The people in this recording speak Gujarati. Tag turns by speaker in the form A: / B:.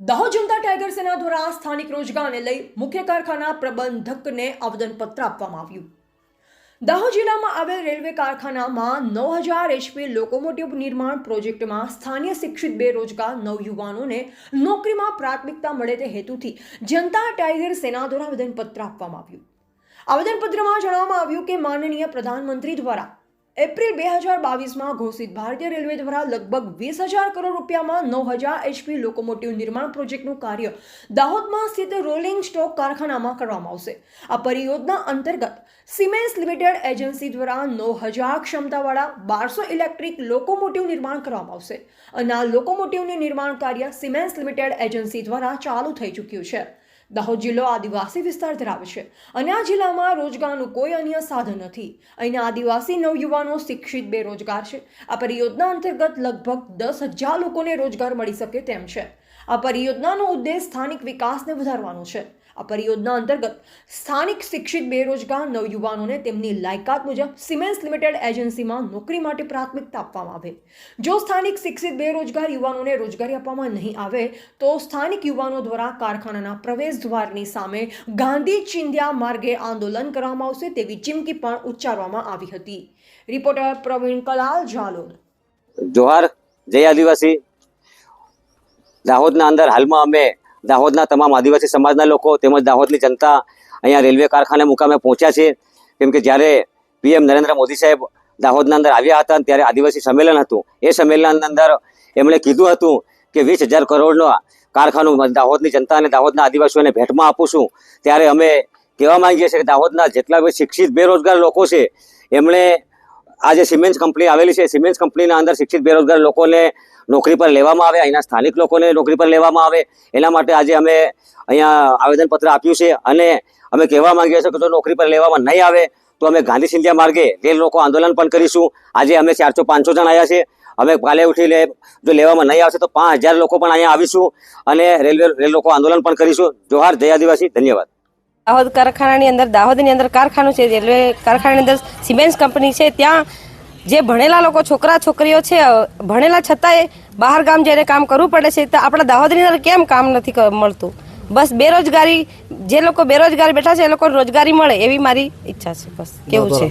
A: દાહોદ જનતા ટાઈગર સેના દ્વારા સ્થાનિક રોજગારને લઈ મુખ્ય કારખાના પ્રબંધકને આવેદનપત્ર આપવામાં આવ્યું. દાહોદ જિલ્લામાં આવેલ રેલવે કારખાનામાં નવ હજાર એચપી લોકોમોટિવ નિર્માણ પ્રોજેક્ટમાં સ્થાનિય શિક્ષિત બેરોજગાર નવયુવાનોને નોકરીમાં પ્રાથમિકતા મળે તે હેતુથી જનતા ટાઈગર સેના દ્વારા આવેદનપત્ર આપવામાં આવ્યું. આવેદનપત્રમાં જણાવવામાં આવ્યું કે માનનીય પ્રધાનમંત્રી દ્વારા એપ્રિલ બે હજાર બાવીસમાં ઘોષિત ભારતીય રેલવે દ્વારા લગભગ વીસ હજાર કરોડ રૂપિયામાં નવ હજાર એચપી લોકોમોટિવ નિર્માણ પ્રોજેક્ટનું કાર્ય દાહોદમાં સ્થિત રોલિંગ સ્ટોક કારખાનામાં કરવામાં આવશે. આ પરિયોજના અંતર્ગત સિમેન્સ લિમિટેડ એજન્સી દ્વારા નવ હજાર ક્ષમતાવાળા બારસો ઇલેક્ટ્રિક લોકોમોટિવ નિર્માણ કરવામાં આવશે. અને આ લોકોમોટિવનું નિર્માણ કાર્ય સિમેન્સ લિમિટેડ એજન્સી દ્વારા ચાલુ થઈ ચૂક્યું છે. દાહોદ જિલ્લો આદિવાસી વિસ્તાર ધરાવે છે. અને આ જિલ્લામાં રોજગારનું કોઈ અન્ય સાધન નથી. અહીંના આદિવાસી નવયુવાનો શિક્ષિત, બેરોજગાર છે. આ પરિયોજના અંતર્ગત લગભગ દસ હજાર લોકોને રોજગાર મળી શકે તેમ છે. આ પરિયોજનાનો ઉદ્દેશ સ્થાનિક વિકાસને વધારવાનો છે. આ પરિયોજના અંતર્ગત સ્થાનિક શિક્ષિત બેરોજગાર નવયુવાનોને તેમની લાયકાત મુજબ સિમેન્સ લિમિટેડ એજન્સીમાં નોકરી માટે પ્રાથમિકતા આપવામાં આવે. જો સ્થાનિક શિક્ષિત બેરોજગાર યુવાનોને રોજગારી આપવામાં નહીં આવે, તો સ્થાનિક યુવાનો દ્વારા કારખાનાના પ્રવેશ દ્વારની સામે ગાંધી ચિંધ્યા માર્ગે આંદોલન કરવામાં આવશે તેવી ચીમકી પણ ઉચ્ચારવામાં આવી હતી. રિપોર્ટર પ્રવીણ કલાલ ઝાલોદ.
B: જોહાર, જય આદિવાસી. દાહોદના અંદર હાલમાં અમે દાહોદના તમામ આદિવાસી સમાજના લોકો તેમજ દાહોદની જનતા અહીંયા રેલવે કારખાને મુકામે પહોંચ્યા છે. કેમ કે જ્યારે પીએમ નરેન્દ્ર મોદી સાહેબ દાહોદના અંદર આવ્યા હતા ત્યારે આદિવાસી સંમેલન હતું. એ સંમેલનની અંદર એમણે કીધું હતું કે વીસ હજાર કરોડનો કારખાનું દાહોદની જનતા અને દાહોદના આદિવાસીઓને ભેટમાં આપું છું. ત્યારે અમે કહેવા માંગીએ છીએ કે દાહોદના જેટલા બી શિક્ષિત, બેરોજગાર લોકો છે, એમણે આ જે સિમેન્સ કંપની આવેલી છે સિમેન્સ કંપનીના અંદર શિક્ષિત બેરોજગાર લોકોને નોકરી પર લેવામાં આવે, અહીંના સ્થાનિક લોકોને નોકરી પર લેવામાં આવે, એના માટે આજે અમે અહીંયા આવેદનપત્ર આપ્યું છે અને અમે કહેવા માંગીએ છીએ કે જો નોકરી પર લેવામાં નહીં આવે, તો અમે ગાંધી સિંધિયા માર્ગે રેલ લોકો આંદોલન પણ કરીશું. આજે અમે ચારસો પાંચસો જણ આવ્યા છે અમે કાલે ઉઠીને જો લેવામાં નહીં આવશે તો પાંચ લોકો પણ અહીંયા આવીશું અને રેલવે, રેલ લોકો આંદોલન પણ કરીશું. જોહાર, જય આદિવાસી, ધન્યવાદ.
C: દાહોદ કારખાનાની અંદર દાહોદની અંદર કારખાનું છે રેલવે કારખાનાની અંદર સિમેન્સ કંપની છે. ત્યાં જે ભણેલા લોકો છોકરા છોકરીઓ છે ભણેલા છતાંય બહાર ગામ જઈને કામ કરવું પડે છે. તો આપણા દાહોદની અંદર કેમ કામ નથી મળતું? બસ બેરોજગારી જે લોકો બેરોજગારી બેઠા છે એ લોકોને રોજગારી મળે એવી મારી ઈચ્છા છે. બસ કેવું છે?